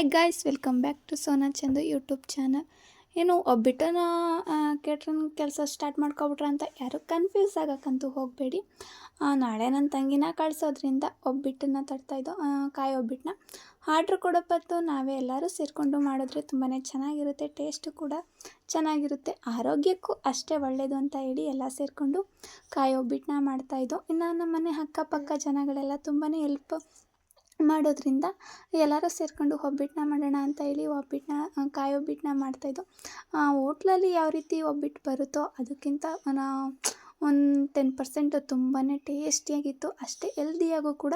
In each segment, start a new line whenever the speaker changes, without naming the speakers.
Hi guys welcome back to Sona Chandu YouTube channel ಏನು ಒಬ್ಬಿಟ್ಟನ ಕೇಟ್ರನ್ ಕೆಲಸ ಸ್ಟಾರ್ಟ್ ಮಾಡ್ಕೊಬಿಟ್ರ ಅಂತ ಯಾರು ಕನ್ಫ್ಯೂಸ್ ಆಗಕ್ಕಂತೂ ಹೋಗಬೇಡಿ. ನಾಳೆ ನನ್ನ ತಂಗಿನ ಕಳಿಸೋದ್ರಿಂದ ಒಬ್ಬಿಟ್ಟನ್ನ ತಡ್ತಾಯಿದ್ದೋ ಕಾಯಿ ಒಬ್ಬಿಟ್ಟನ್ನ ಆರ್ಡ್ರ್ ಕೊಡೋ ಪತ್ತು ನಾವೇ ಎಲ್ಲರೂ ಸೇರಿಕೊಂಡು ಮಾಡಿದ್ರೆ ತುಂಬಾ ಚೆನ್ನಾಗಿರುತ್ತೆ ಟೇಸ್ಟು ಕೂಡ ಚೆನ್ನಾಗಿರುತ್ತೆ. ಆರೋಗ್ಯಕ್ಕೂ ಅಷ್ಟೇ ಒಳ್ಳೆಯದು ಅಂತ ಹೇಳಿ ಎಲ್ಲ ಸೇರಿಕೊಂಡು ಕಾಯಿ ಒಬ್ಬಿಟ್ಟನ್ನ ಮಾಡ್ತಾಯಿದ್ದೋ ಇನ್ನು ನಮ್ಮ ಮನೆ ಅಕ್ಕಪಕ್ಕ ಜನಗಳೆಲ್ಲ ತುಂಬಾ ಎಲ್ಪ್ ಮಾಡೋದ್ರಿಂದ ಎಲ್ಲರೂ ಸೇರಿಕೊಂಡು ಒಬ್ಬಿಟ್ಟನ್ನ ಮಾಡೋಣ ಅಂತ ಹೇಳಿ ಒಬ್ಬಿಟ್ಟನ್ನ ಕಾಯಿ ಒಬ್ಬಿಟ್ಟನ್ನ ಮಾಡ್ತಾಯಿದ್ದೋ ಹೋಟ್ಲಲ್ಲಿ ಯಾವ ರೀತಿ ಒಬ್ಬಿಟ್ಟು ಬರುತ್ತೋ ಅದಕ್ಕಿಂತ ಒಂದು ಟೆನ್ ಪರ್ಸೆಂಟ್ ತುಂಬಾ ಟೇಸ್ಟಿಯಾಗಿತ್ತು. ಅಷ್ಟೇ ಹೆಲ್ದಿಯಾಗೂ ಕೂಡ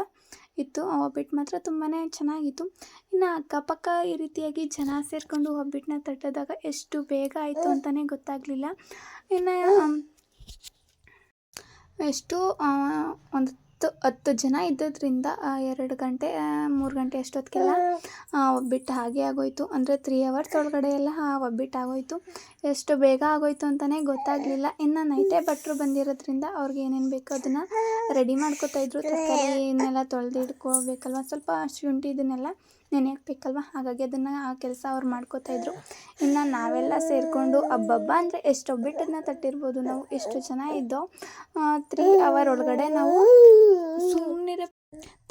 ಇತ್ತು. ಆ ಒಬ್ಬಿಟ್ಟು ಮಾತ್ರ ತುಂಬಾ ಚೆನ್ನಾಗಿತ್ತು. ಇನ್ನು ಅಕ್ಕಪಕ್ಕ ಈ ರೀತಿಯಾಗಿ ಜನ ಸೇರಿಕೊಂಡು ಒಬ್ಬಿಟ್ಟನ್ನ ತಟ್ಟೋದಾಗ ಎಷ್ಟು ಬೇಗ ಆಯಿತು ಅಂತಲೇ ಗೊತ್ತಾಗಲಿಲ್ಲ. ಇನ್ನು ಎಷ್ಟು ಒಂದು ಹತ್ತು ಹತ್ತು ಜನ ಇದ್ದದ್ರಿಂದ ಎರಡು ಗಂಟೆ ಮೂರು ಗಂಟೆ ಅಷ್ಟೊತ್ತಿಗೆಲ್ಲ ಒಬ್ಬಿಟ್ಟು ಹಾಗೆ ಆಗೋಯಿತು. ಅಂದರೆ ತ್ರೀ ಅವರ್ಸ್ ಒಳಗಡೆ ಎಲ್ಲ ಒಬ್ಬಿಟ್ಟು ಆಗೋಯ್ತು. ಎಷ್ಟು ಬೇಗ ಆಗೋಯಿತು ಅಂತಲೇ ಗೊತ್ತಾಗಲಿಲ್ಲ. ಇನ್ನು ನೈಟೇ ಭಟ್ರು ಬಂದಿರೋದ್ರಿಂದ ಅವ್ರಿಗೆ ಏನೇನು ಬೇಕೋ ಅದನ್ನು ರೆಡಿ ಮಾಡ್ಕೋತಾಯಿದ್ರು ತರಕಾರಿನೆಲ್ಲ ತೊಳೆದು ಇಟ್ಕೋಬೇಕಲ್ವ? ಸ್ವಲ್ಪ ಶುಂಠಿ ಇದನ್ನೆಲ್ಲ ನೆನೆ ಹಾಕ್ಬೇಕಲ್ವ ಹಾಗಾಗಿ ಅದನ್ನು ಆ ಕೆಲಸ ಅವ್ರು ಮಾಡ್ಕೋತಾಯಿದ್ರು ಇನ್ನು ನಾವೆಲ್ಲ ಸೇರಿಕೊಂಡು ಹಬ್ಬಬ್ಬ ಅಂದರೆ ಎಷ್ಟು ಒಬ್ಬಿಟ್ಟನ್ನು ತಟ್ಟಿರ್ಬೋದು ನಾವು. ಎಷ್ಟು ಜನ ಇದ್ದೋ ತ್ರೀ ಅವರ್ ಒಳಗಡೆ ನಾವು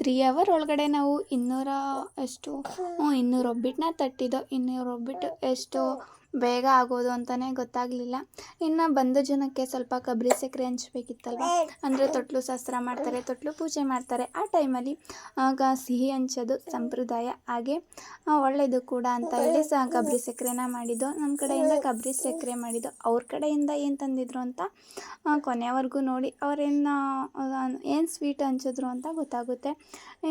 ತ್ರೀ ಅವರ್ ಒಳಗಡೆ ನಾವು ಇನ್ನೂರ ಎಷ್ಟು ಇನ್ನೂರು ಒಬ್ಬಿಟ್ಟನ್ನ ತಟ್ಟಿದ್ದೋ ಇನ್ನೂರು ಒಬ್ಬಿಟ್ಟು ಎಷ್ಟು ಬೇಗ ಆಗೋದು ಅಂತಲೇ ಗೊತ್ತಾಗಲಿಲ್ಲ. ಇನ್ನು ಬಂದ ಜನಕ್ಕೆ ಸ್ವಲ್ಪ ಕೊಬ್ಬರಿ ಸಕ್ಕರೆ ಹಂಚಬೇಕಿತ್ತಲ್ವ? ಅಂದರೆ ತೊಟ್ಲು ಶಾಸ್ತ್ರ ಮಾಡ್ತಾರೆ, ತೊಟ್ಲು ಪೂಜೆ ಮಾಡ್ತಾರೆ. ಆ ಟೈಮಲ್ಲಿ, ಆಗ ಸಿಹಿ ಹಂಚೋದು ಸಂಪ್ರದಾಯ. ಹಾಗೆ ಒಳ್ಳೆಯದು ಕೂಡ ಅಂತ ಹೇಳಿ ಸಹ ಕೊಬ್ಬರಿ ಸಕ್ಕರೆನ ಮಾಡಿದ್ದು. ನಮ್ಮ ಕಡೆಯಿಂದ ಕೊಬ್ಬರಿ ಸಕ್ಕರೆ ಮಾಡಿದ್ದು. ಅವ್ರ ಕಡೆಯಿಂದ ಏನು ತಂದಿದ್ರು ಅಂತ ಕೊನೆಯವರೆಗೂ ನೋಡಿ ಅವ್ರೇನು ಏನು ಸ್ವೀಟ್ ಹಂಚಿದ್ರು ಅಂತ ಗೊತ್ತಾಗುತ್ತೆ.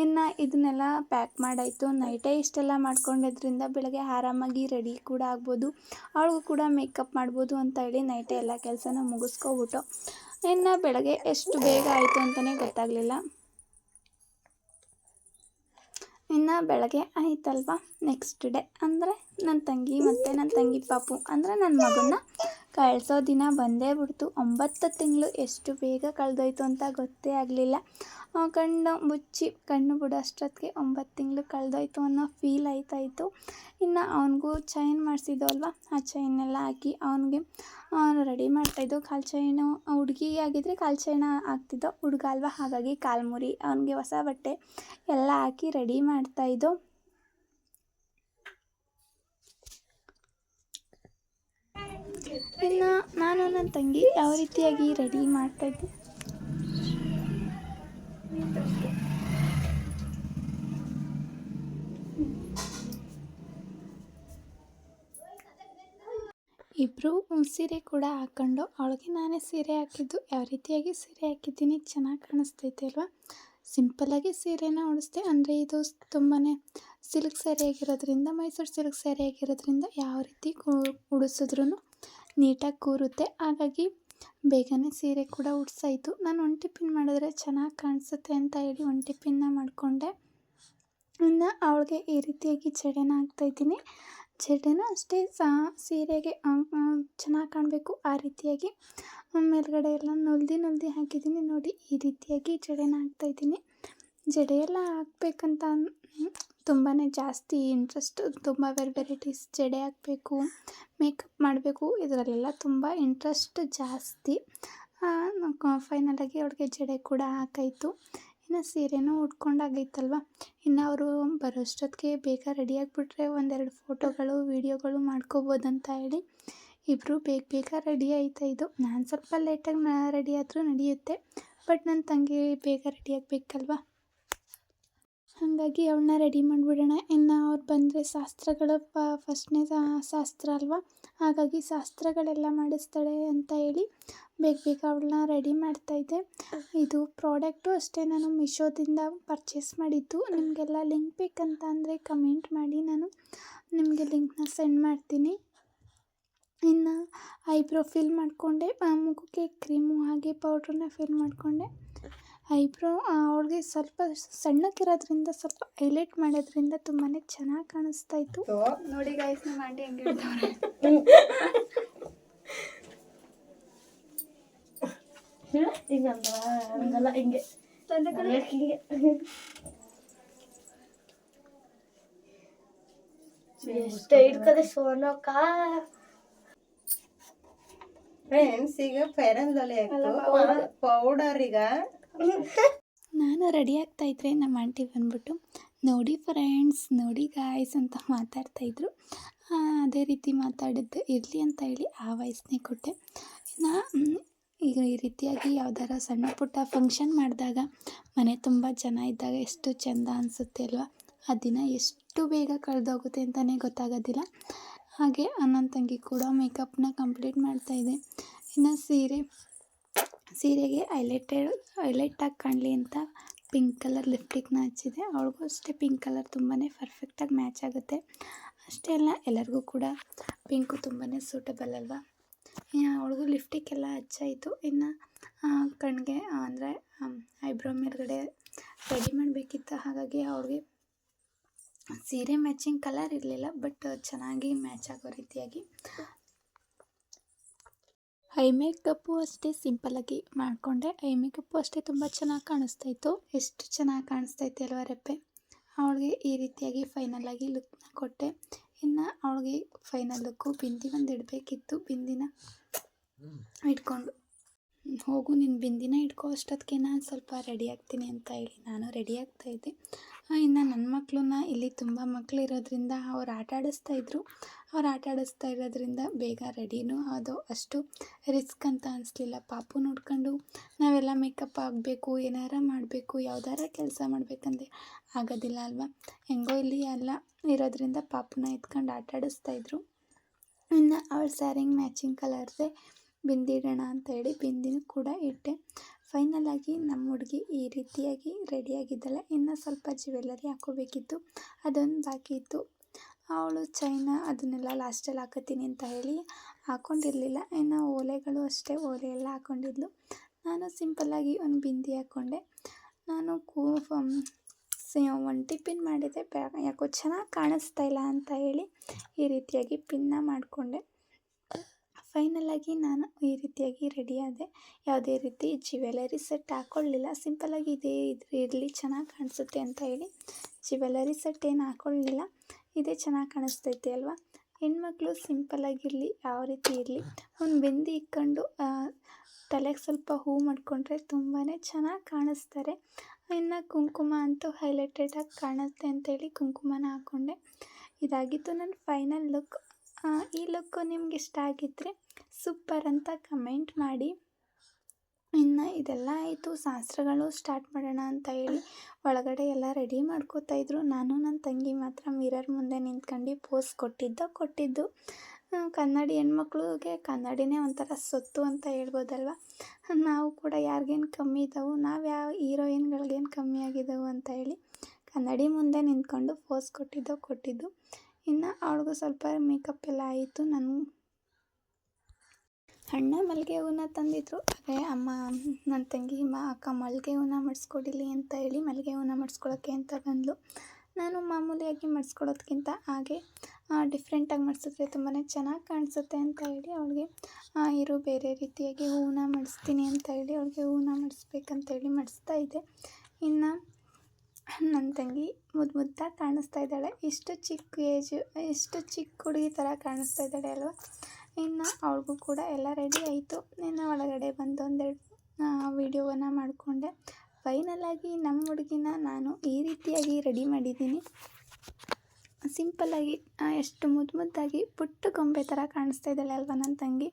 ಇನ್ನು ಇದನ್ನೆಲ್ಲ ಪ್ಯಾಕ್ ಮಾಡಾಯಿತು. ನೈಟೇ ಇಷ್ಟೆಲ್ಲ ಮಾಡ್ಕೊಂಡಿದ್ರಿಂದ ಬೆಳಗ್ಗೆ ಆರಾಮಾಗಿ ರೆಡಿ ಕೂಡ ಆಗ್ಬೋದು. ಅವಳಿಗೂ ಕೂಡ ಮೇಕಪ್ ಮಾಡ್ಬೋದು ಅಂತ ಹೇಳಿ ನೈಟೇ ಎಲ್ಲ ಕೆಲಸನ ಮುಗಿಸ್ಕೊಬಿಟ್ಟು ಇನ್ನು ಬೆಳಗ್ಗೆ ಎಷ್ಟು ಬೇಗ ಆಯಿತು ಅಂತಲೇ ಗೊತ್ತಾಗಲಿಲ್ಲ. ಇನ್ನು ಬೆಳಗ್ಗೆ ಆಯ್ತಲ್ವ? ನೆಕ್ಸ್ಟ್ ಡೇ ಅಂದರೆ ನನ್ನ ತಂಗಿ ಮತ್ತು ನನ್ನ ತಂಗಿ ಪಾಪು. ಅಂದರೆ ನನ್ನ ಮಗನ್ನ ಕಳಿಸೋ ದಿನ ಬಂದೇ ಬಿಡ್ತು. ಒಂಬತ್ತು ತಿಂಗಳು ಎಷ್ಟು ಬೇಗ ಕಳೆದೋಯ್ತು ಅಂತ ಗೊತ್ತೇ ಆಗಲಿಲ್ಲ. ಕಣ್ಣು ಮುಚ್ಚಿ ಕಣ್ಣು ಬಿಡೋಷ್ಟೊತ್ತಿಗೆ ಒಂಬತ್ತು ತಿಂಗಳು ಕಳೆದೋಯ್ತು ಅನ್ನೋ ಫೀಲ್ ಆಯ್ತಾಯಿತ್ತು ಇನ್ನು ಅವನಿಗೂ ಚೈನ್ ಮಾಡಿಸಿದ್ದು ಅಲ್ವಾ? ಆ ಚೈನೆಲ್ಲ ಹಾಕಿ ಅವನಿಗೆ ರೆಡಿ ಮಾಡ್ತಾಯಿದ್ದು ಕಾಲು ಚೈನು ಹುಡುಗಿ ಆಗಿದ್ದರೆ ಕಾಲು ಚೈನ ಹಾಕ್ತಿದ್ದೋ, ಹುಡುಗ ಅಲ್ವಾ? ಹಾಗಾಗಿ ಕಾಲ್ಮುರಿ. ಅವನಿಗೆ ಹೊಸ ಬಟ್ಟೆ ಎಲ್ಲ ಹಾಕಿ ರೆಡಿ ಮಾಡ್ತಾಯಿದ್ದೋ ಇನ್ನು ನಾನು ನನ್ನ ತಂಗಿ ಯಾವ ರೀತಿಯಾಗಿ ರೆಡಿ ಮಾಡ್ತಾಯಿದ್ದೆ ಇಬ್ಬರು ಸೀರೆ ಕೂಡ ಹಾಕ್ಕೊಂಡು ಅವಳಿಗೆ ನಾನೇ ಸೀರೆ ಹಾಕಿದ್ದು. ಯಾವ ರೀತಿಯಾಗಿ ಸೀರೆ ಹಾಕಿದ್ದೀನಿ ಚೆನ್ನಾಗಿ ಕಾಣಿಸ್ತೈತೆ ಅಲ್ವಾ? ಸಿಂಪಲ್ಲಾಗಿ ಸೀರೆನ ಉಡಿಸ್ದೆ. ಅಂದರೆ ಇದು ತುಂಬಾ ಸಿಲ್ಕ್ ಸ್ಯಾರಿ ಆಗಿರೋದ್ರಿಂದ, ಮೈಸೂರು ಸಿಲ್ಕ್ ಸ್ಯಾರಿ ಆಗಿರೋದ್ರಿಂದ ಯಾವ ರೀತಿ ಉಡಿಸಿದ್ರೂ ನೀಟಾಗಿ ಕೂರುತ್ತೆ. ಹಾಗಾಗಿ ಬೇಗನೆ ಸೀರೆ ಕೂಡ ಉಡ್ಸಾಯಿತು. ನಾನು ಒಂಟಿ ಪಿನ್ ಮಾಡಿದ್ರೆ ಚೆನ್ನಾಗಿ ಕಾಣಿಸುತ್ತೆ ಅಂತ ಹೇಳಿ ಒಂಟಿ ಪಿನ್ನ ಮಾಡಿಕೊಂಡೆ. ಇನ್ನು ಅವಳಿಗೆ ಈ ರೀತಿಯಾಗಿ ಜಡೆನ ಹಾಕ್ತಾಯಿದ್ದೀನಿ ಜಡೆನೂ ಅಷ್ಟೇ ಸಾ, ಸೀರೆಗೆ ಚೆನ್ನಾಗಿ ಕಾಣಬೇಕು ಆ ರೀತಿಯಾಗಿ. ಮೇಲ್ಗಡೆ ಎಲ್ಲ ನುಲ್ದಿ ನುಲ್ದಿ ಹಾಕಿದ್ದೀನಿ. ನೋಡಿ ಈ ರೀತಿಯಾಗಿ ಜಡೆನ ಹಾಕ್ತಾಯಿದ್ದೀನಿ ಜಡೆಯೆಲ್ಲ ಹಾಕ್ಬೇಕಂತ ತುಂಬಾ ಜಾಸ್ತಿ ಇಂಟ್ರೆಸ್ಟ್ ತುಂಬ ವೆರ್ ವೆರೈಟೀಸ್ ಜಡೆ ಹಾಕಬೇಕು ಮೇಕಪ್ ಮಾಡಬೇಕು, ಇದರಲ್ಲೆಲ್ಲ ತುಂಬ ಇಂಟ್ರೆಸ್ಟ್ ಜಾಸ್ತಿ. ಫೈನಲಾಗಿ ಅವ್ರಿಗೆ ಜಡೆ ಕೂಡ ಹಾಕಾಯಿತು. ಇನ್ನು ಸೀರೆನೂ ಉಟ್ಕೊಂಡಾಗೈತಲ್ವ? ಇನ್ನು ಅವರು ಬರೋಷ್ಟೊತ್ತಿಗೆ ಬೇಗ ರೆಡಿ ಆಗಿಬಿಟ್ರೆ ಒಂದೆರಡು ಫೋಟೋಗಳು ವೀಡಿಯೋಗಳು ಅಂತ ಹೇಳಿ ಇಬ್ಬರು ಬೇಗ ಬೇಗ ರೆಡಿ ಆಯ್ತಾ ಇದು. ನಾನು ಸ್ವಲ್ಪ ಲೇಟಾಗಿ ರೆಡಿ ಆದರೂ ನಡೆಯುತ್ತೆ ಬಟ್ ನನ್ನ ತಂಗಿ ಬೇಗ ರೆಡಿ ಆಗಬೇಕಲ್ವ? ಹಾಗಾಗಿ ಅವಳನ್ನ ರೆಡಿ ಮಾಡಿಬಿಡೋಣ. ಇನ್ನು ಅವ್ರು ಬಂದರೆ ಶಾಸ್ತ್ರಗಳು ಫಸ್ಟ್ನೇ ಶಾಸ್ತ್ರ ಅಲ್ವಾ? ಹಾಗಾಗಿ ಶಾಸ್ತ್ರಗಳೆಲ್ಲ ಮಾಡಿಸ್ತಾಳೆ ಅಂತ ಹೇಳಿ ಬೇಗ ಬೇಗ ಅವಳನ್ನ ರೆಡಿ ಮಾಡ್ತಾಯಿದ್ದೆ ಇದು. ಪ್ರಾಡಕ್ಟು ಅಷ್ಟೇ. ನಾನು ಮಿಶೋದಿಂದ ಪರ್ಚೇಸ್ ಮಾಡಿದ್ದು. ನಿಮಗೆಲ್ಲ ಲಿಂಕ್ ಬೇಕಂತ ಅಂದರೆ ಕಮೆಂಟ್ ಮಾಡಿ. ನಾನು ನಿಮಗೆ ಲಿಂಕ್ನ ಸೆಂಡ್ ಮಾಡ್ತೀನಿ. ಇನ್ನು ಐಬ್ರೋ ಫಿಲ್ ಮಾಡಿಕೊಂಡೆ. ಮುಖಕ್ಕೆ ಕ್ರೀಮು ಹಾಗೆ ಪೌಡ್ರನ್ನ ಫಿಲ್ ಮಾಡಿಕೊಂಡೆ. ಐಬ್ರೋ ಅವ್ಳಿಗೆ ಸ್ವಲ್ಪ ಸಣ್ಣಕ್ಕಿರೋದ್ರಿಂದ ಸ್ವಲ್ಪ ಹೈಲೈಟ್ ಮಾಡೋದ್ರಿಂದ ತುಂಬಾ ಚೆನ್ನಾಗಿ ಕಾಣಿಸ್ತಾ ಇತ್ತು. ನೋಡಿ ಗಾಯ್ಸ್ ನಮ್ಮ ಆಂಟಿ ಹೆಂಗೆ ಹೇಳ್ತಾವ್ರೆ?
ಹಿಂಗಲ್ಲ ಹಿಂಗೆ ಎಷ್ಟು
ಫ್ರೆಂಡ್ಸ್ ಈಗ ಫೇರ್ ಅಂಡ್ ಆಯ್ತು ಪೌಡರ್ ಈಗ.
ನಾನು ರೆಡಿ ಆಗ್ತಾ ಇದ್ರೆ ನಮ್ಮ ಆಂಟಿ ಬಂದ್ಬಿಟ್ಟು, ನೋಡಿ ಫ್ರೆಂಡ್ಸ್ ನೋಡಿ ಗಾಯ್ಸ್ ಅಂತ ಮಾತಾಡ್ತಾ ಇದ್ರು. ಅದೇ ರೀತಿ ಮಾತಾಡಿದ್ದು, ಇರಲಿ ಅಂತ ಹೇಳಿ ಆ ವಯಸ್ಸನ್ನೇ ಕೊಟ್ಟೆ. ಇನ್ನು ಈಗ ಈ ರೀತಿಯಾಗಿ ಯಾವ್ದಾರ ಸಣ್ಣ ಪುಟ್ಟ ಫಂಕ್ಷನ್ ಮಾಡಿದಾಗ ಮನೆ ತುಂಬ ಜನ ಇದ್ದಾಗ ಎಷ್ಟು ಚೆಂದ ಅನಿಸುತ್ತೆ ಅಲ್ವಾ? ಆ ದಿನ ಎಷ್ಟು ಬೇಗ ಕಳೆದೋಗುತ್ತೆ ಅಂತಲೇ ಗೊತ್ತಾಗೋದಿಲ್ಲ. ಹಾಗೆ ನನ್ನ ತಂಗಿ ಕೂಡ ಮೇಕಪ್ನ ಕಂಪ್ಲೀಟ್ ಮಾಡ್ತಾಯಿದೆ ಇನ್ನು ಸೀರೆ ಸೀರೆಗೆ ಹೈಲೈಟೆಡ್ ಹೈಲೈಟಾಗಿ ಕಾಣಲಿ ಅಂತ ಪಿಂಕ್ ಕಲರ್ ಲಿಪ್ಟಿಕ್ನ ಹಚ್ಚಿದೆ. ಅವಳಿಗೂ ಅಷ್ಟೇ ಪಿಂಕ್ ಕಲರ್ ತುಂಬಾ ಪರ್ಫೆಕ್ಟಾಗಿ ಮ್ಯಾಚ್ ಆಗುತ್ತೆ. ಅಷ್ಟೇ ಅಲ್ಲ, ಎಲ್ಲರಿಗೂ ಕೂಡ ಪಿಂಕು ತುಂಬಾ ಸೂಟಬಲ್ ಅಲ್ವಾ? ಅವಳಿಗೂ ಲಿಫ್ಟಿಕ್ ಎಲ್ಲ ಹಚ್ಚಾಯಿತು. ಇನ್ನು ಕಣ್ಣಿಗೆ ಅಂದರೆ ಐಬ್ರೋ ಮೇಲ್ಗಡೆ ರೆಡಿ ಮಾಡಬೇಕಿತ್ತು ಹಾಗಾಗಿ ಅವ್ರಿಗೆ ಸೀರೆ ಮ್ಯಾಚಿಂಗ್ ಕಲರ್ ಇರಲಿಲ್ಲ ಬಟ್ ಚೆನ್ನಾಗಿ ಮ್ಯಾಚ್ ಆಗೋ ರೀತಿಯಾಗಿ ಐ ಮೇಕಪ್ಪು ಅಷ್ಟೇ ಸಿಂಪಲ್ಲಾಗಿ ಮಾಡಿಕೊಂಡೆ. ಐ ಮೇಕಪ್ಪು ಅಷ್ಟೇ ತುಂಬ ಚೆನ್ನಾಗಿ ಕಾಣಿಸ್ತಾ ಇತ್ತು ಎಷ್ಟು ಚೆನ್ನಾಗಿ ಕಾಣಿಸ್ತೈತೆ ಅಲ್ವಾ ರೆಪ್ಪೆ ಅವಳಿಗೆ ಈ ರೀತಿಯಾಗಿ ಫೈನಲಾಗಿ ಲುಕ್ನ ಕೊಟ್ಟೆ. ಇನ್ನು ಅವಳಿಗೆ ಫೈನಲ್ ಲುಕ್ಕು ಬಿಂದಿ ಒಂದು ಇಡಬೇಕಿತ್ತು. ಬಿಂದಿನ ಇಟ್ಕೊಂಡು. ಹೋಗು ನಿನ್ನ ಬಿಂದಿನ ಇಟ್ಕೋ, ಅಷ್ಟೊತ್ತಿಗೆ ನಾನು ಸ್ವಲ್ಪ ರೆಡಿ ಆಗ್ತೀನಿ ಅಂತ ಹೇಳಿ ನಾನು ರೆಡಿ ಆಗ್ತಾ ಇದ್ದೆ. ಇನ್ನು ನನ್ನ ಮಕ್ಕಳನ್ನ ಇಲ್ಲಿ ತುಂಬ ಮಕ್ಕಳು ಇರೋದ್ರಿಂದ ಅವ್ರು ಆಟ ಆಡಿಸ್ತಾ ಇದ್ರು. ಅವ್ರು ಆಟ ಆಡಿಸ್ತಾ ಇರೋದ್ರಿಂದ ಬೇಗ ರೆಡಿನೂ ಅದು ಅಷ್ಟು ರಿಸ್ಕ್ ಅಂತ ಅನಿಸ್ಲಿಲ್ಲ. ಪಾಪು ನೋಡ್ಕೊಂಡು ನಾವೆಲ್ಲ ಮೇಕಪ್ ಆಗಬೇಕು ಏನಾರ ಮಾಡಬೇಕು, ಯಾವ್ದಾರ ಕೆಲಸ ಮಾಡಬೇಕಂದ್ರೆ ಆಗೋದಿಲ್ಲ ಅಲ್ವಾ? ಹೆಂಗೋ ಇಲ್ಲಿ ಎಲ್ಲ ಇರೋದ್ರಿಂದ ಪಾಪುನ ಎತ್ಕೊಂಡು ಆಟ ಆಡಿಸ್ತಾ ಇದ್ರು. ಇನ್ನು ಅವಳ ಸ್ಯಾರಿಂಗ್ ಮ್ಯಾಚಿಂಗ್ ಕಲರ್ದೇ ಬಿಂದಿಡೋಣ ಅಂತ ಹೇಳಿ ಬಿಂದಿನೂ ಕೂಡ ಇಟ್ಟೆ. ಫೈನಲ್ ಆಗಿ ನಮ್ಮ ಹುಡುಗಿ ಈ ರೀತಿಯಾಗಿ ರೆಡಿಯಾಗಿದ್ದಲ್ಲ ಇನ್ನು ಸ್ವಲ್ಪ ಜ್ಯುವೆಲ್ಲರಿ ಹಾಕೋಬೇಕಿತ್ತು. ಅದೊಂದು ಬಾಕಿ ಇತ್ತು. ಅವಳು ಚೈನ ಅದನ್ನೆಲ್ಲ ಲಾಸ್ಟಲ್ಲಿ ಹಾಕೋತೀನಿ ಅಂತ ಹೇಳಿ ಹಾಕ್ಕೊಂಡಿರಲಿಲ್ಲ ಇನ್ನು ಓಲೆಗಳು ಅಷ್ಟೇ ಓಲೆ ಎಲ್ಲ ಹಾಕ್ಕೊಂಡಿದ್ಲು ನಾನು ಸಿಂಪಲ್ಲಾಗಿ ಒಂದು ಬಿಂದಿ ಹಾಕ್ಕೊಂಡೆ ನಾನು ಕೂ ಒಂಟಿ ಪಿನ್ ಮಾಡಿದೆ. ಯಾಕೋ ಚೆನ್ನಾಗಿ ಕಾಣಿಸ್ತಾ ಇಲ್ಲ ಅಂತ ಹೇಳಿ ಈ ರೀತಿಯಾಗಿ ಪಿನ್ನ ಮಾಡಿಕೊಂಡೆ. ಫೈನಲಾಗಿ ನಾನು ಈ ರೀತಿಯಾಗಿ ರೆಡಿ ಆದೆ. ಯಾವುದೇ ರೀತಿ ಜ್ಯುವೆಲರಿ ಸೆಟ್ ಹಾಕ್ಕೊಳ್ಳಿಲ್ಲ ಸಿಂಪಲಾಗಿ ಇದೇ ಇದು ಇರಲಿ, ಚೆನ್ನಾಗಿ ಕಾಣಿಸುತ್ತೆ ಅಂತ ಹೇಳಿ ಜ್ಯುವೆಲರಿ ಸೆಟ್ ಏನು ಹಾಕ್ಕೊಳ್ಳಿಲ್ಲ ಇದೇ ಚೆನ್ನಾಗಿ ಕಾಣಿಸ್ತೈತೆ ಅಲ್ವಾ? ಹೆಣ್ಮಕ್ಳು ಸಿಂಪಲ್ಲಾಗಿರಲಿ ಯಾವ ರೀತಿ ಇರಲಿ ಒಂದು ಬಿಂದಿ ಇಕ್ಕೊಂಡು ತಲೆಗೆ ಸ್ವಲ್ಪ ಹೂ ಮಾಡಿಕೊಂಡ್ರೆ ತುಂಬಾ ಚೆನ್ನಾಗಿ ಕಾಣಿಸ್ತಾರೆ. ಇನ್ನು ಕುಂಕುಮ ಅಂತೂ ಹೈಲೈಟೆಡಾಗಿ ಕಾಣುತ್ತೆ ಅಂತೇಳಿ ಕುಂಕುಮನ ಹಾಕ್ಕೊಂಡೆ ಇದಾಗಿತ್ತು ನನ್ನ ಫೈನಲ್ ಲುಕ್ ಈ ಲುಕ್ಕು ನಿಮ್ಗೆ ಇಷ್ಟ ಆಗಿದ್ದರೆ ಸೂಪರ್ ಅಂತ ಕಮೆಂಟ್ ಮಾಡಿ. ಇನ್ನು ಇದೆಲ್ಲ ಆಯಿತು. ಶಾಸ್ತ್ರಗಳು ಸ್ಟಾರ್ಟ್ ಮಾಡೋಣ ಅಂತ ಹೇಳಿ ಒಳಗಡೆ ಎಲ್ಲ ರೆಡಿ ಮಾಡ್ಕೋತಾ ಇದ್ರು. ನಾನು ನನ್ನ ತಂಗಿ ಮಾತ್ರ ಮಿರರ್ ಮುಂದೆ ನಿಂತ್ಕೊಂಡು ಪೋಸ್ ಕೊಟ್ಟಿದ್ದ, ಕೊಟ್ಟಿದ್ದು. ಕನ್ನಡಿ ಹೆಣ್ಮಕ್ಳಿಗೆ ಕನ್ನಡಿನೇ ಒಂಥರ ಸೊತ್ತು ಅಂತ ಹೇಳ್ಬೋದಲ್ವ? ನಾವು ಕೂಡ ಯಾರಿಗೇನು ಕಮ್ಮಿ ಇದ್ದಾವೆ ನಾವು ಯಾವ ಹೀರೋಯಿನ್ಗಳಿಗೇನು ಕಮ್ಮಿ ಆಗಿದ್ದಾವೆ ಅಂತ ಹೇಳಿ ಕನ್ನಡಿ ಮುಂದೆ ನಿಂತ್ಕೊಂಡು ಪೋಸ್ ಕೊಟ್ಟಿದ್ದೋ, ಕೊಟ್ಟಿದ್ದು. ಇನ್ನು ಅವಳಿಗೂ ಸ್ವಲ್ಪ ಮೇಕಪ್ ಎಲ್ಲ ಆಯಿತು. ನಾನು ಅಣ್ಣ ಮಲ್ಲಿಗೆ ಹೂವನ್ನ ತಂದಿದ್ರು. ಅದೇ ಅಮ್ಮ ನನ್ನ ತಂಗಿ ಅಮ್ಮ ಅಕ್ಕ ಮಲ್ಲಿಗೆ ಹೂವನ್ನ ಮಾಡಿಸ್ಕೊಡಿಲಿ ಅಂತ ಹೇಳಿ ಮಲ್ಲಿಗೆ ಹೂವನ್ನ ಮಾಡಿಸ್ಕೊಳಕ್ಕೆ ಅಂತ ಬಂದಳು ನಾನು ಮಾಮೂಲಿಯಾಗಿ ಮಾಡಿಸ್ಕೊಡೋದ್ಕಿಂತ ಹಾಗೆ ಡಿಫ್ರೆಂಟಾಗಿ ಮಾಡಿಸಿದ್ರೆ ತುಂಬಾ ಚೆನ್ನಾಗಿ ಕಾಣಿಸುತ್ತೆ ಅಂತ ಹೇಳಿ ಅವಳಿಗೆ ಇರು, ಬೇರೆ ರೀತಿಯಾಗಿ ಹೂವನ್ನ ಮಡಿಸ್ತೀನಿ ಅಂತ ಹೇಳಿ ಅವಳಿಗೆ ಹೂವನ್ನ ಮಡಿಸ್ಬೇಕಂತ ಹೇಳಿ ಮಡಿಸ್ತಾ ಇದ್ದೆ. ಇನ್ನು ನನ್ನ ತಂಗಿ ಮುದ್ದು ಮುದ್ದಾಗಿ ಕಾಣಿಸ್ತಾ ಇದ್ದಾಳೆ. ಇಷ್ಟು ಚಿಕ್ಕ ಏಜು ಇಷ್ಟು ಚಿಕ್ಕ ಹುಡುಗಿ ಥರ ಕಾಣಿಸ್ತಾ ಇದ್ದಾಳೆ ಅಲ್ವಾ? ಇನ್ನು ಅವಳಿಗೂ ಕೂಡ ಎಲ್ಲ ರೆಡಿ ಆಯಿತು. ಇನ್ನು ಒಳಗಡೆ ಬಂದೊಂದೆರಡು ವೀಡಿಯೋವನ್ನು ಮಾಡಿಕೊಂಡೆ. ಫೈನಲಾಗಿ ನಮ್ಮ ಹುಡುಗಿನ ನಾನು ಈ ರೀತಿಯಾಗಿ ರೆಡಿ ಮಾಡಿದ್ದೀನಿ. ಸಿಂಪಲ್ಲಾಗಿ ಎಷ್ಟು ಮುದ್ದು ಮುದ್ದಾಗಿ ಪುಟ್ಟ ಗೊಂಬೆ ಥರ ಕಾಣಿಸ್ತಾ ಇದ್ದಾಳೆ ಅಲ್ವಾ ನನ್ನ ತಂಗಿ?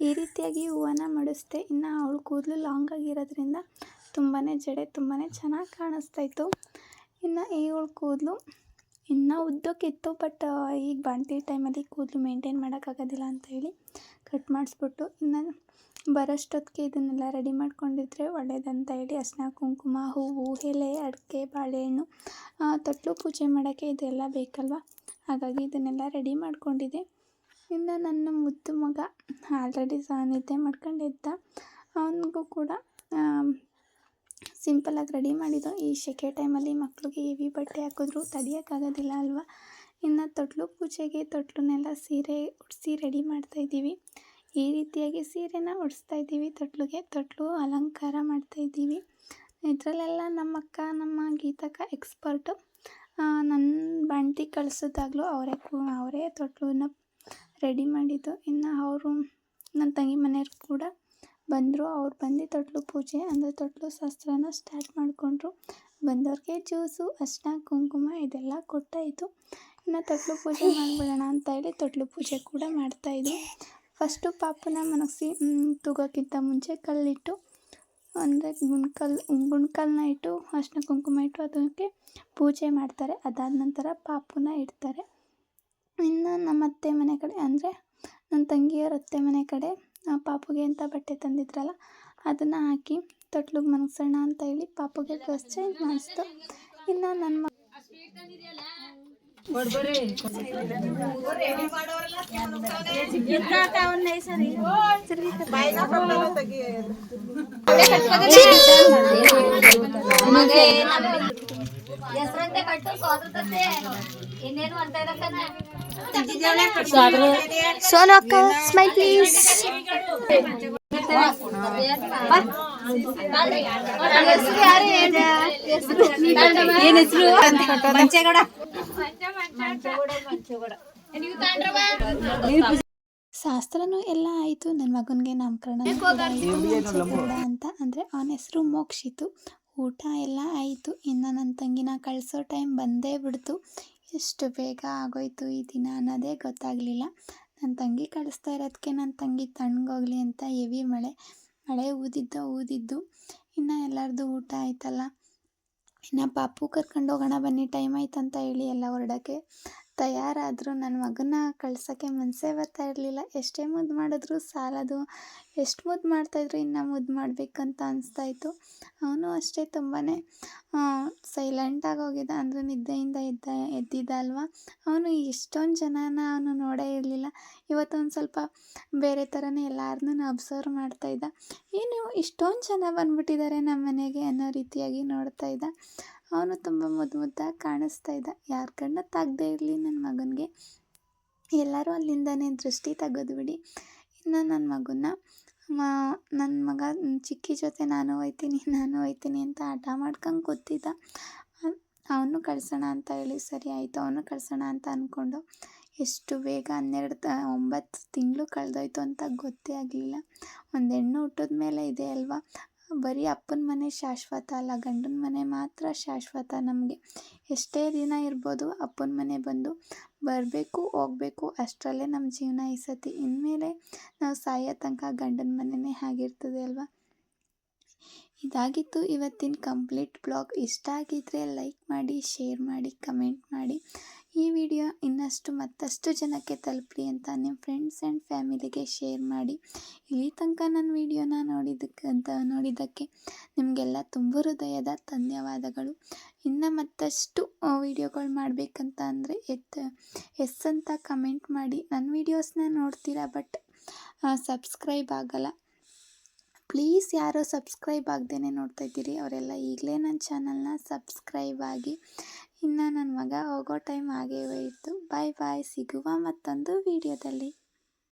ಈ ರೀತಿಯಾಗಿ ಹೂವನ್ನ ಮಡಿಸ್ದೆ, ಇನ್ನು ಅವಳು ಕೂದಲು ಲಾಂಗ್ ಆಗಿರೋದ್ರಿಂದ ತುಂಬಾ ಜಡೆ ತುಂಬಾ ಚೆನ್ನಾಗಿ ಕಾಣಿಸ್ತಾಯಿತ್ತು ಇನ್ನು ಇವಳು ಕೂದಲು ಇನ್ನೂ ಉದ್ದಕ್ಕಿತ್ತು ಬಟ್ ಈಗ ಬಂತಿ ಟೈಮಲ್ಲಿ ಕೂದಲು ಮೇಂಟೈನ್ ಮಾಡೋಕ್ಕಾಗೋದಿಲ್ಲ ಅಂತ ಹೇಳಿ ಕಟ್ ಮಾಡಿಸ್ಬಿಟ್ಟು ಇನ್ನು ಬರೋಷ್ಟೊತ್ತಿಗೆ ಇದನ್ನೆಲ್ಲ ರೆಡಿ ಮಾಡ್ಕೊಂಡಿದ್ರೆ ಒಳ್ಳೇದಂತ ಹೇಳಿ ಅರ್ಶಿನ, ಕುಂಕುಮ, ಹೂವು, ಎಲೆ, ಅಡಿಕೆ, ಬಾಳೆಹಣ್ಣು ತೊಟ್ಲು ಪೂಜೆ ಮಾಡೋಕ್ಕೆ ಇದೆಲ್ಲ ಬೇಕಲ್ವ? ಹಾಗಾಗಿ ಇದನ್ನೆಲ್ಲ ರೆಡಿ ಮಾಡಿಕೊಂಡಿದ್ದೆ. ಇನ್ನು ನನ್ನ ಮುದ್ದು ಮಗ ಆಲ್ರೆಡಿ ಸಹ ನಿದ್ದೆ ಮಾಡ್ಕೊಂಡಿದ್ದ. ಅವನಿಗೂ ಕೂಡ ಸಿಂಪಲಾಗಿ ರೆಡಿ ಮಾಡಿದ್ದು. ಈ ಸೆಕೆ ಟೈಮಲ್ಲಿ ಮಕ್ಕಳಿಗೆ ಹೆವಿ ಬಟ್ಟೆ ಹಾಕಿದ್ರು. ತಡಿಯೋಕ್ಕಾಗೋದಿಲ್ಲ ಅಲ್ವಾ? ಇನ್ನು ತೊಟ್ಲು ಪೂಜೆಗೆ ತೊಟ್ಲನ್ನೆಲ್ಲ ಸೀರೆ ಉಡಿಸಿ ರೆಡಿ ಮಾಡ್ತಾಯಿದ್ದೀವಿ ಈ ರೀತಿಯಾಗಿ ಸೀರೆನ ಉಡಿಸ್ತಾ ಇದ್ದೀವಿ ತೊಟ್ಲಿಗೆ. ತೊಟ್ಲು ಅಲಂಕಾರ ಮಾಡ್ತಾಯಿದ್ದೀವಿ ಇದರಲ್ಲೆಲ್ಲ ನಮ್ಮ ಅಕ್ಕ ನಮ್ಮ ಗೀತಕ್ಕ ಎಕ್ಸ್ಪರ್ಟು ನನ್ನ ಬಾಣ್ತಿ ಕಳಿಸಿದಾಗಲೂ ಅವರೇ ಅವರೇ ತೊಟ್ಲನ್ನ ರೆಡಿ ಮಾಡಿದ್ದು. ಇನ್ನು ಅವರು ನನ್ನ ತಂಗಿ ಮನೆಯವ್ರು ಕೂಡ ಬಂದರು, ಅವ್ರು ಬಂದು ತೊಟ್ಲು ಪೂಜೆ, ಅಂದರೆ ತೊಟ್ಲು ಶಾಸ್ತ್ರನ ಸ್ಟಾರ್ಟ್ ಮಾಡಿಕೊಂಡ್ರು. ಬಂದವ್ರಿಗೆ ಜ್ಯೂಸು ಅರಿಶಿನ ಕುಂಕುಮ ಇದೆಲ್ಲ ಕೊಟ್ಟಾಯಿತು. ಇನ್ನು ತೊಟ್ಲು ಪೂಜೆ ಮಾಡಿಬಿಡೋಣ ಅಂತ ಹೇಳಿ ತೊಟ್ಲು ಪೂಜೆ ಕೂಡ ಮಾಡ್ತಾಯಿದ್ರು ಫಸ್ಟು ಪಾಪುನ ಮನಗಿಸಿ ತೂಗೋಕ್ಕಿಂತ ಮುಂಚೆ ಕಲ್ಲಿಟ್ಟು, ಅಂದರೆ ಗುಣ್ಕಲ್, ಗುಣ್ಕಲ್ನ ಇಟ್ಟು ಅರಿಶಿನ ಕುಂಕುಮ ಇಟ್ಟು ಅದಕ್ಕೆ ಪೂಜೆ ಮಾಡ್ತಾರೆ. ಅದಾದ ನಂತರ ಪಾಪುನ ಇಡ್ತಾರೆ. ಇನ್ನು ನಮ್ಮ ಅತ್ತೆ ಮನೆ ಕಡೆ, ಅಂದರೆ ನನ್ನ ತಂಗಿಯವ್ರ ಅತ್ತೆ ಮನೆ ಕಡೆ ಪಾಪುಗೆ ಅಂತ ಬಟ್ಟೆ ತಂದಿದ್ರಲ್ಲ, ಅದನ್ನು ಹಾಕಿ ತೊಟ್ಲಿಗೆ ಮನಗ್ಸೋಣ ಅಂತ ಹೇಳಿ ಪಾಪುಗೆ ಡ್ರೆಸ್ ಚೇಂಜ್ ಮಾಡಿಸ್ತು. ಇನ್ನು ನನ್ನ ಮಗ
ಹೆಸರಂತೆ ಕಟ್ಟು ಸ್ವಾತಂತ್ರ್ಯತೆ. ಇನ್ನೇನು ಅಂತ ಇರಕ್ಕನ
ಸೋನು ಅಕ್ಕ ಸ್ಮೈಲ್ ಪ್ಲೀಸ್
ಏನ್ ಹೆಸರು?
ಮಂಚೇಗೌಡ.
ಶಾಸ್ತ್ರನೂ ಎಲ್ಲ ಆಯಿತು. ನನ್ನ ಮಗನಿಗೆ ನಾಮಕರಣ ಕೂಡ ಅಂತ ಅಂದರೆ ಅವನ ಹೆಸರು ಮೋಕ್ಷಿತು. ಊಟ ಎಲ್ಲ ಆಯಿತು. ಇನ್ನು ನನ್ನ ತಂಗಿನ ಕಳಿಸೋ ಟೈಮ್ ಬಂದೇ ಬಿಡ್ತು. ಎಷ್ಟು ಬೇಗ ಆಗೋಯ್ತು ಈ ದಿನ ಅನ್ನೋದೇ ಗೊತ್ತಾಗಲಿಲ್ಲ. ನನ್ನ ತಂಗಿ ಕಳಿಸ್ತಾ ಇರೋದಕ್ಕೆ ನನ್ನ ತಂಗಿ ತಣ್ಣಗೋಗ್ಲಿ ಅಂತ ಹೆವಿ ಮಳೆ ಮಳೆ ಊದಿದ್ದು ಊದಿದ್ದು. ಇನ್ನು ಎಲ್ಲರದು ಊಟ ಆಯ್ತಲ್ಲ. ಇನ್ನು ಪಾಪು ಕರ್ಕೊಂಡು ಹೋಗೋಣ ಬನ್ನಿ, ಟೈಮ್ ಆಯ್ತು ಅಂತ ಹೇಳಿ ಎಲ್ಲ ಹೊರಡೋಕ್ಕೆ. ತಯಾರಾದರು ನನ್ನ ಮಗನ ಕಳ್ಸೋಕ್ಕೆ ಮನಸ್ಸೇ ಬರ್ತಾ ಇರಲಿಲ್ಲ. ಎಷ್ಟೇ ಮುದ್ದು ಮಾಡಿದ್ರು ಸಾಲದು, ಎಷ್ಟು ಮುದ್ದು ಮಾಡ್ತಾಯಿದ್ರು ಇನ್ನು ಮುದ್ದು ಮಾಡಬೇಕಂತ ಅನಿಸ್ತಾಯಿತ್ತು ಅವನು ಅಷ್ಟೇ ತುಂಬಾ ಸೈಲೆಂಟಾಗಿ ಹೋಗಿದ್ದ. ಅಂದರೆ ನಿದ್ದೆಯಿಂದ ಎದ್ದ, ಎದ್ದಿದ್ದ ಅಲ್ವಾ? ಅವನು ಎಷ್ಟೊಂದು ಜನನ ಅವನು ನೋಡೇ ಇರಲಿಲ್ಲ. ಇವತ್ತೊಂದು ಸ್ವಲ್ಪ ಬೇರೆ ಥರನೇ ಎಲ್ಲರನ್ನೂ ಅಬ್ಸರ್ವ್ ಮಾಡ್ತಾಯಿದ್ದ ಏನು ಇಷ್ಟೊಂದು ಜನ ಬಂದ್ಬಿಟ್ಟಿದ್ದಾರೆ ನಮ್ಮ ಮನೆಗೆ ಅನ್ನೋ ರೀತಿಯಾಗಿ ನೋಡ್ತಾ ಇದ್ದ. ಅವನು ತುಂಬ ಮುದ್ದು ಮುದ್ದಾಗಿ ಕಾಣಿಸ್ತಾ ಇದ್ದ. ಯಾರ ಕಣ್ಣ ತಾಗದೇ ಇರಲಿ ನನ್ನ ಮಗನಿಗೆ. ಎಲ್ಲರೂ ಅಲ್ಲಿಂದನೇ ದೃಷ್ಟಿ ತೆಗೆದು ಬಿಡಿ. ಇನ್ನು ನನ್ನ ಮಗನ್ನ. ನನ್ನ ಮಗ ಚಿಕ್ಕಿ ಜೊತೆ ನಾನು ಹೋಯ್ತೀನಿ ನಾನು ಹೋಯ್ತೀನಿ ಅಂತ ಹಠ ಮಾಡ್ಕೊಂಡು ಕೂತಿದ್ದ. ಅವನು ಕಳ್ಸೋಣ ಅಂತ ಹೇಳಿ ಸರಿ ಆಯಿತು, ಅವನು ಕಳ್ಸೋಣ ಅಂತ ಅಂದ್ಕೊಂಡು ಎಷ್ಟು ಬೇಗ ಹನ್ನೆರಡು ಒಂಬತ್ತು ತಿಂಗಳು ಕಳೆದೋಯ್ತು ಅಂತ ಗೊತ್ತೇ ಆಗಲಿಲ್ಲ. ಒಂದು ಹೆಣ್ಣು ಹುಟ್ಟಿದ ಮೇಲೆ ಇದೆ ಅಲ್ವಾ? ಬರೀ ಅಪ್ಪನ ಮನೆ ಶಾಶ್ವತ ಅಲ್ಲ, ಗಂಡನ ಮನೆ ಮಾತ್ರ ಶಾಶ್ವತ ನಮಗೆ. ಎಷ್ಟೇ ದಿನ ಇರ್ಬೋದು ಅಪ್ಪನ ಮನೆ ಬಂದು ಬರಬೇಕು, ಹೋಗಬೇಕು, ಅಷ್ಟರಲ್ಲೇ ನಮ್ಮ ಜೀವನ ಈ ಸತಿ. ಇನ್ಮೇಲೆ ನಾವು ಸಾಯೋ ತನಕ ಗಂಡನ ಮನೆಯೇ ಆಗಿರ್ತದೆ ಅಲ್ವಾ? ಇದಾಗಿತ್ತು ಇವತ್ತಿನ ಕಂಪ್ಲೀಟ್ ಬ್ಲಾಗ್. ಇಷ್ಟ ಆಗಿದ್ದರೆ ಲೈಕ್ ಮಾಡಿ, ಶೇರ್ ಮಾಡಿ, ಕಮೆಂಟ್ ಮಾಡಿ. ಈ ವಿಡಿಯೋ ಇನ್ನಷ್ಟು ಮತ್ತಷ್ಟು ಜನಕ್ಕೆ ತಲುಪಲಿ ಅಂತ ನಿಮ್ಮ ಫ್ರೆಂಡ್ಸ್ ಆ್ಯಂಡ್ ಫ್ಯಾಮಿಲಿಗೆ ಶೇರ್ ಮಾಡಿ. ಇಲ್ಲಿ ತನಕ ನನ್ನ ವಿಡಿಯೋನ ನೋಡಿದ್ದಕ್ಕೆ ಅಂತ ನೋಡಿದ್ದಕ್ಕೆ ನಿಮಗೆಲ್ಲ ತುಂಬ ಹೃದಯದ ಧನ್ಯವಾದಗಳು. ಇನ್ನು ಮತ್ತಷ್ಟು ವಿಡಿಯೋಗಳು ಮಾಡಬೇಕಂತ ಅಂದರೆ ಎತ್ ಎಸ್ ಅಂತ ಕಮೆಂಟ್ ಮಾಡಿ. ನನ್ನ ವೀಡಿಯೋಸ್ನ ನೋಡ್ತೀರಾ ಬಟ್ ಸಬ್ಸ್ಕ್ರೈಬ್ ಆಗಲ್ಲ. ಪ್ಲೀಸ್ ಯಾರು ಸಬ್ಸ್ಕ್ರೈಬ್ ಆಗದೇ ನೋಡ್ತಾ ಇದ್ದೀರಿ. ಅವರೆಲ್ಲ ಈಗಲೇ ನನ್ನ ಚಾನಲ್ನ ಸಬ್ಸ್ಕ್ರೈಬ್ ಆಗಿ ಇನ್ನು ನನ್ನ ಮಗ ಹೋಗೋ ಟೈಮ್ ಆಗೇ ಹೋಯಿತು ಬಾಯ್ ಬಾಯ್ ಸಿಗುವ ಮತ್ತೊಂದು ವಿಡಿಯೋದಲ್ಲಿ